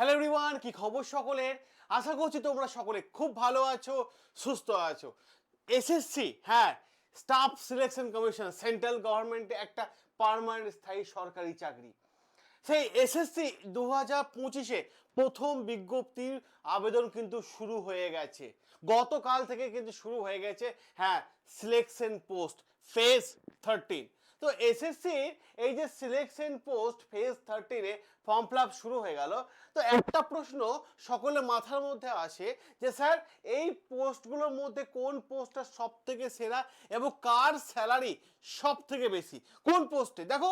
Hello everyone কি খবর সকলের? আশা করছি তোমরা সকলে খুব ভালো আছো, সুস্থ আছো। এসএসসি হ্যাঁ স্টাফ সিলেকশন কমিশন সেন্ট্রাল গভর্নমেন্টে একটা পার্মানেন্ট স্থায়ী সরকারি চাকরি। সেই এসএসসি দু হাজার পঁচিশে প্রথম বিজ্ঞপ্তির আবেদন কিন্তু শুরু হয়ে গেছে। গতকাল থেকে কিন্তু শুরু হয়ে গেছে হ্যাঁ সিলেকশন পোস্ট ফেজ থার্টিন তো এসএসসি এই যে সিলেকশন পোস্ট ফেজ থার্টিনে ফর্ম ফিল শুরু হয়ে গেল। তো একটা প্রশ্ন সকলের মাথার মধ্যে আসে যে, স্যার, এই পোস্টগুলোর মধ্যে কোন পোস্টটা সব থেকে সেরা এবং কার স্যালারি সব থেকে বেশি? কোন পোস্টে দেখো,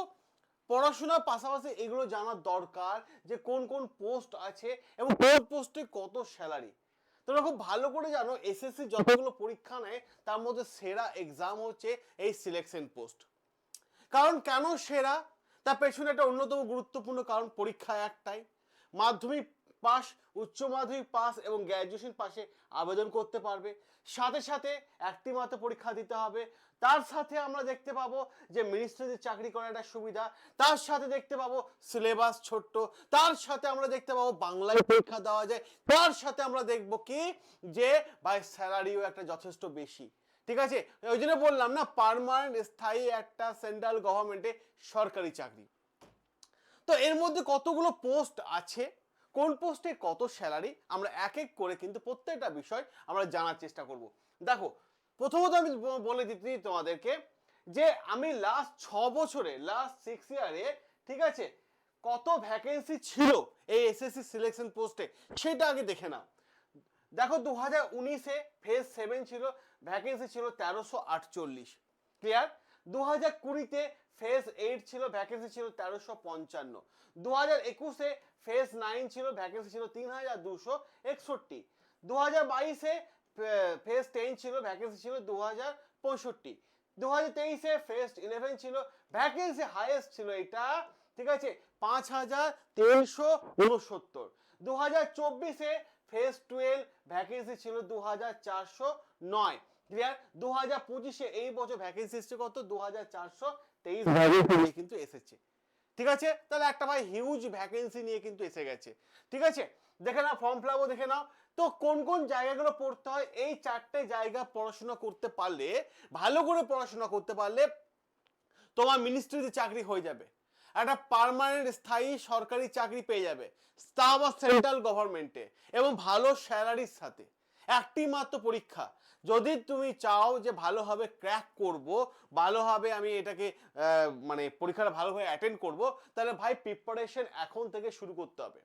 পড়াশোনার পাশাপাশি এগুলো জানার দরকার যে, কোন কোন পোস্ট আছে এবং কোন পোস্টে কত স্যালারি তোমরা খুব ভালো করে জানো এসএসসি যতগুলো পরীক্ষা নেয়, তার মধ্যে সেরা এক্সাম হচ্ছে এই সিলেকশন পোস্ট কারণ কেন সেরা? তার পেছনে একটা অন্যতম গুরুত্বপূর্ণ কারণ পরীক্ষা একটাই। মাধ্যমিক পাস উচ্চ মাধ্যমিক পাস এবং গ্র্যাজুয়েশন পাশে আবেদন করতে পারবে। সাথে সাথে একটি মাত্র পরীক্ষা দিতে হবে। তার সাথে আমরা দেখতে পাবো যে মিনিস্ট্রিতে চাকরি করার একটা সুবিধা। তার সাথে দেখতে পাবো সিলেবাস ছোট্ট। তার সাথে আমরা দেখতে পাবো বাংলায় পরীক্ষা দেওয়া যায়। তার সাথে আমরা দেখব কি? যে ভাই স্যালারিও একটা যথেষ্ট বেশি। ঠিক আছে? ওই জন্য বললাম না পার্মানেন্ট স্থায়ী একটা সেন্ট্রাল গভর্নমেন্টে সরকারি চাকরি। তো এর মধ্যে কতগুলো পোস্ট আছে? কোন পোস্টে কত স্যালারি আমরা এক এক করে কিন্তু প্রত্যেকটা বিষয় আমরা জানার চেষ্টা করব। দেখো, প্রথমত আমি বলে দিতে তোমাদেরকে যে আমি লাস্ট ছ বছরে লাস্ট সিক্স ইয়ারে ঠিক আছে, কত ভ্যাকেন্সি ছিল এই এসএসসি সিলেকশন পোস্টে সেটা আগে দেখে নাও। দেখো দু হাজার উনিশে ফেজ সেভেন ছিল ভ্যাকেন্সি ছিল তেরোশো আটচল্লিশ ক্লিয়ার দু হাজার কুড়িতে ফেজ এইট ছিল ভ্যাকেন্সি ছিল তেরোশো পঞ্চান্ন দু হাজার একুশে ফেজ নাইন ছিল ভ্যাকেন্সি ছিল তিন হাজার দুশো একষট্টি দু হাজার বাইশে ফেজ টেন ছিল ভ্যাকেন্সি ছিল দু হাজার পঁয়ষট্টি দু হাজার তেইশে ফেজ ইলেভেন ছিল ভ্যাকেন্সি হাইয়েস্ট ছিল এটা, ঠিক আছে? পাঁচ হাজার তিনশো উনসত্তর দু হাজার চব্বিশে ফেজ টুয়েলভ ভ্যাকেন্সি ছিল দু হাজার চারশো নয়। ক্লিয়ার দু হাজার পঁচিশে এই বছর ভ্যাকেন্সি এসছে কত? দু হাজার চারশো তেইশ কিন্তু এসেছে। ঠিক আছে? তাহলে একটা ভাই হিউজ ভ্যাকেন্সি নিয়ে কিন্তু এসে গেছে। ঠিক আছে? দেখে নাও ফর্ম ফিল দেখে নাও। তো কোন কোন জায়গাগুলো পড়তে হয়? এই চারটে জায়গা পড়াশোনা করতে পারলে, ভালো করে পড়াশোনা করতে পারলে তোমার মিনিস্ট্রিতে চাকরি হয়ে যাবে। একটা পার্মানেন্ট স্থায়ী সরকারি চাকরি পেয়ে যাবে। স্টাফ অফ সেন্ট্রাল গভর্নমেন্টে এবং ভালো স্যালারির সাথে। একটি মাত্র পরীক্ষা। যদি তুমি চাও যে ভালোভাবে ক্র্যাক করব, ভালোভাবে আমি এটাকে মানে পরীক্ষাটা ভালোভাবে অ্যাটেন্ড করব, তাহলে ভাই প্রিপারেশন এখন থেকে শুরু করতে হবে।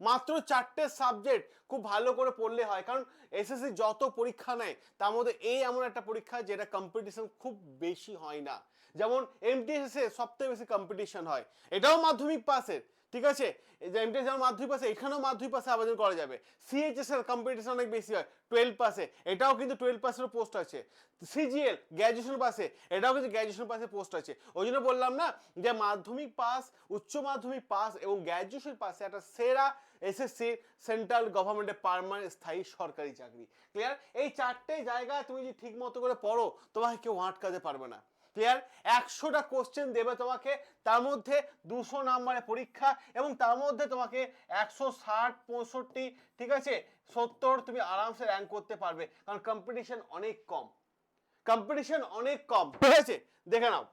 মাত্র চারটে সাবজেক্ট খুব ভালো করে পড়লে হয়, কারণ এসএসসি যত পরীক্ষা নেয়, তার মধ্যে এই এমন একটা পরীক্ষা যেটা কম্পিটিশন খুব বেশি হয় না। যেমন এমটিএস এ সবথেকে বেশি কম্পিটিশন হয়। এটাও মাধ্যমিক পাসের ঠিক আছে? যে এমটিএস যেমন মাধ্যমিক পাসে এখানেও মাধ্যমিক পাসে আবেদন করা যাবে। সিএইচএস এর কম্পিটিশন অনেক বেশি হয় টুয়েলভ পাসে এটাও কিন্তু টুয়েলভ পাসের পোস্ট আছে। সিজিএল গ্র্যাজুয়েশন পাসে এটাও কিন্তু গ্র্যাজুয়েশন পাসে পোস্ট আছে। ওই জন্য বললাম না যে মাধ্যমিক পাস উচ্চ মাধ্যমিক পাস এবং গ্র্যাজুয়েশন পাসে একটা সেরা এসএসসি সেন্ট্রাল গভর্নমেন্টের পার্মানেন্ট স্থায়ী সরকারি চাকরি। ক্লিয়ার এই চারটে জায়গায় তুমি যদি ঠিক মতো করে পড়ো, তোমাকে কেউ আটকাতে পারবে না। ক্লিয়ার একশোটা কোশ্চেন দেবে তোমাকে। তার মধ্যে দুশো নাম্বারে পরীক্ষা এবং তার মধ্যে তোমাকে একশো ষাট, পঁয়ষট্টি, ঠিক আছে? সত্তর তুমি আরামসে র্যাঙ্ক করতে পারবে। কারণ কম্পিটিশন অনেক কম। কম্পিটিশন অনেক কম, ঠিক আছে? দেখে নাও।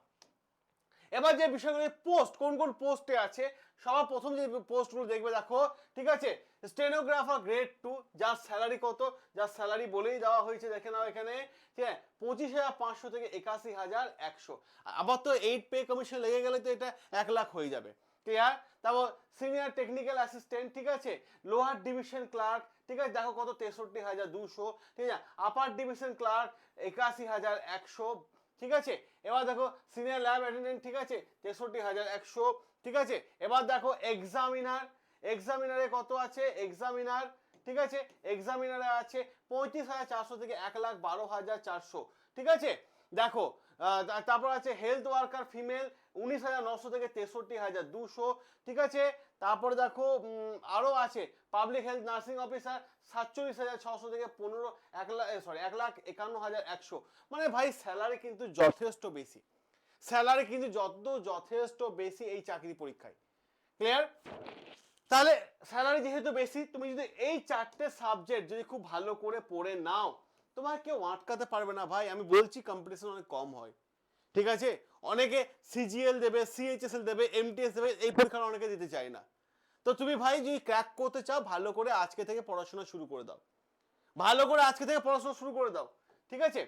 এবার যে বিষয়গুলো পোস্ট কোন কোন পোস্টে আছে, সবার প্রথম যে পোস্টগুলো দেখবে, দেখো, ঠিক আছে? স্টেনোগ্রাফার গ্রেড টু যার স্যালারি কত? যার স্যালারি বলেই দেওয়া হয়েছে, দেখে নাও এখানে। ঠিক পঁচিশ হাজার পাঁচশো থেকে একাশি হাজার একশো। আবার তো এইট পে কমিশন লেগে গেলে তো এটা এক লাখ হয়ে যাবে। ক্লিয়ার তারপর সিনিয়র টেকনিক্যাল অ্যাসিস্ট্যান্ট ঠিক আছে? লোয়ার ডিভিশন ক্লার্ক ঠিক আছে? দেখো কত তেষট্টি হাজার দুশো, ঠিক আছে? আপার ডিভিশন ক্লার্ক একাশি হাজার একশো ঠিক আছে? এবার দেখো সিনিয়র ল্যাব অ্যাটেন্ডেন্ট ঠিক আছে? তেষট্টি হাজার একশো, ঠিক আছে? এবার দেখো এক্সামিনার এক্সামিনারে কত আছে? এক্সামিনার ঠিক আছে? এক্সামিনারে আছে পঁয়ত্রিশ হাজার চারশো থেকে এক লাখ বারো হাজার চারশো, ঠিক আছে? দেখো তারপর আছে হেলথ ওয়ার্কার ফিমেল উনিশ হাজার নশো থেকে তেষট্টি হাজার দুশো ঠিক আছে? তারপরে দেখো উম, আরও আছে পাবলিক হেলথ নার্সিং অফিসার সাতচল্লিশ হাজার ছশো থেকে পনেরো এক লাখ সরি এক লাখ একান্ন হাজার একশো। মানে ভাই স্যালারি কিন্তু যথেষ্ট বেশি। স্যালারি কিন্তু যত যথেষ্ট বেশি এই চাকরি পরীক্ষায়। ক্লিয়ার তাহলে স্যালারি যেহেতু বেশি তুমি যদি এই চারটে সাবজেক্ট যদি খুব ভালো করে পড়ে নাও তোমার কেউ আটকাতে পারবে না, ভাই। আমি বলছি কম্পিটিশন অনেক কম হয়। ঠিক আছে? অনেকে সিজিএল দেবে সিএইচএসএল দেবে এমটিএস দেবে, এই পরীক্ষা অনেকে দিতে চায় না। তো তুমি ভাই, যদি ক্র্যাক করতে চাও, ভালো করে আজকে থেকে পড়াশোনা শুরু করে দাও। ভালো করে আজকে থেকে পড়াশোনা শুরু করে দাও। ঠিক আছে?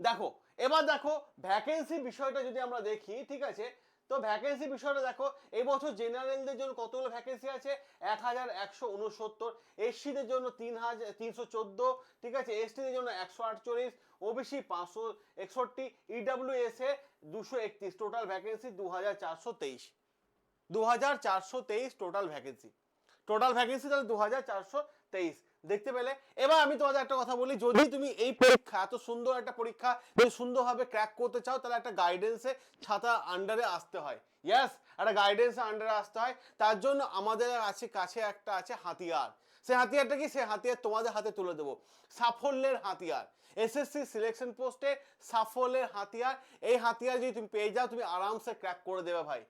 দেখো, এবার দেখো ভ্যাকেন্সি বিষয়টা যদি আমরা দেখি, ঠিক আছে? তো ভ্যাকেন্সি বিষয়টা দেখো, এই বছর জেনারেলদের জন্য কতগুলো ভ্যাকেন্সি আছে? এক হাজার একশো উনসত্তর এসসিদের জন্য তিন হাজার তিনশো চোদ্দ, ঠিক আছে? এসটিদের জন্য একশো আটচল্লিশ ওবিসি পাঁচশো একষট্টি ইডাব্লিউএস এ দুশো একত্রিশ টোটাল ভ্যাকেন্সি দু হাজার চারশো তেইশ। দু হাজার চারশো তেইশ টোটাল ভ্যাকেন্সি টোটাল ভ্যাকেন্সি তাহলে দু হাজার চারশো তেইশ। দেখতে পেলে। এবার আমি তোমাদের একটা কথা বলি, যদি তুমি এই পরীক্ষা, এত সুন্দর একটা পরীক্ষা, যদি সুন্দরভাবে ক্র্যাক করতে চাও, তাহলে একটা গাইডেন্সে ছাতা আন্ডারে আসতে হয়। ইয়েস একটা গাইডেন্সে আন্ডারে আসতে হয়। তার জন্য আমাদের আছে, কাছে একটা আছে হাতিয়ার। সেই হাতিয়ারটা কি? সেই হাতিয়ার তোমাদের হাতে তুলে দেবো। সাফল্যের হাতিয়ার। এসএসসি সিলেকশন পোস্টে সাফল্যের হাতিয়ার। এই হাতিয়ার যদি তুমি পেয়ে যাও, তুমি আরামসে ক্র্যাক করে দেবে ভাই।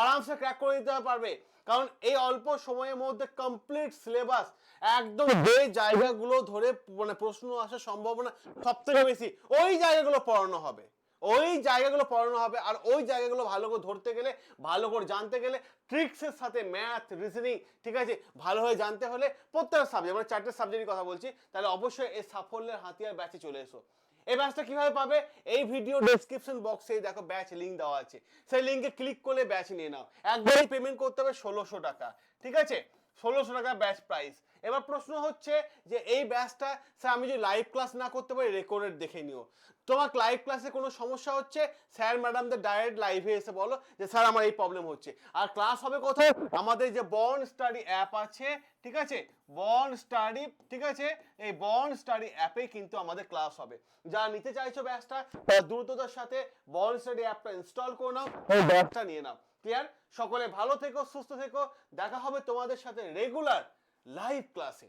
আরামসে ক্র্যাক করে দিতে পারবে। কারণ এই অল্প সময়ের মধ্যে কমপ্লিট সিলেবাস একদম যে জায়গাগুলো ধরে মানে প্রশ্ন আসার সম্ভাবনা সব থেকে বেশি, ওই জায়গাগুলো পড়ানো হবে। ওই জায়গাগুলো পড়ানো হবে আর ওই জায়গাগুলো ভালো করে ধরতে গেলে, ভালো করে জানতে গেলে ট্রিক্সের সাথে ম্যাথ রিজনিং ঠিক আছে? ভালোভাবে জানতে হলে প্রত্যেকটা সাবজেক্ট মানে চারটে সাবজেক্টের কথা বলছি, তাহলে অবশ্যই এই সাফল্যের হাতিয়ার ব্যাচে চলে এসো। এই ব্যাচটা কীভাবে পাবে? এই ভিডিও ডেসক্রিপশন বক্সে দেখো ব্যাচ লিঙ্ক দেওয়া আছে। সেই লিংকে ক্লিক করলে ব্যাচ নিয়ে নাও। একবারই পেমেন্ট করতে হবে ষোলোশো টাকা। ঠিক আছে? ষোলোশো টাকা ব্যাচ প্রাইস এবার প্রশ্ন হচ্ছে যে এই ব্যাচটা স্যার আমি যদি লাইভ ক্লাস না করতে পারি রেকর্ডেড দেখে নিও। তোমার লাইভ ক্লাসে কোনো সমস্যা হচ্ছে? স্যার ম্যাডামদের ডাইরেক্ট লাইভে এসে বলো যে স্যার আমার এই প্রবলেম হচ্ছে। আর ক্লাস হবে কোথায়? আমাদের যে বর্ন স্টাডি অ্যাপ আছে, ঠিক আছে? বর্ন স্টাডি ঠিক আছে? এই বর্ন স্টাডি অ্যাপে কিন্তু আমাদের ক্লাস হবে। যারা নিতে চাইছো ব্যাচটা তারা দ্রুততার সাথে বর্ন স্টাডি অ্যাপটা ইনস্টল করে নাও, এই ব্যাচটা নিয়ে নাও। ক্লিয়ার সকলে ভালো থেকো, সুস্থ থেকো। দেখা হবে তোমাদের সাথে রেগুলার লাইভ ক্লাসে